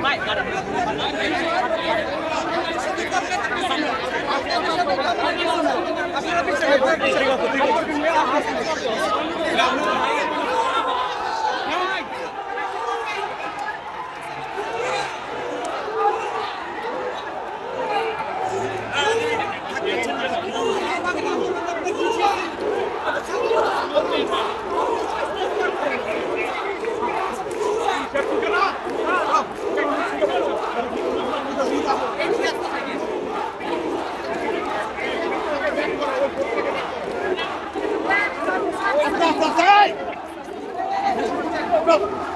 Mike, got him. Come on.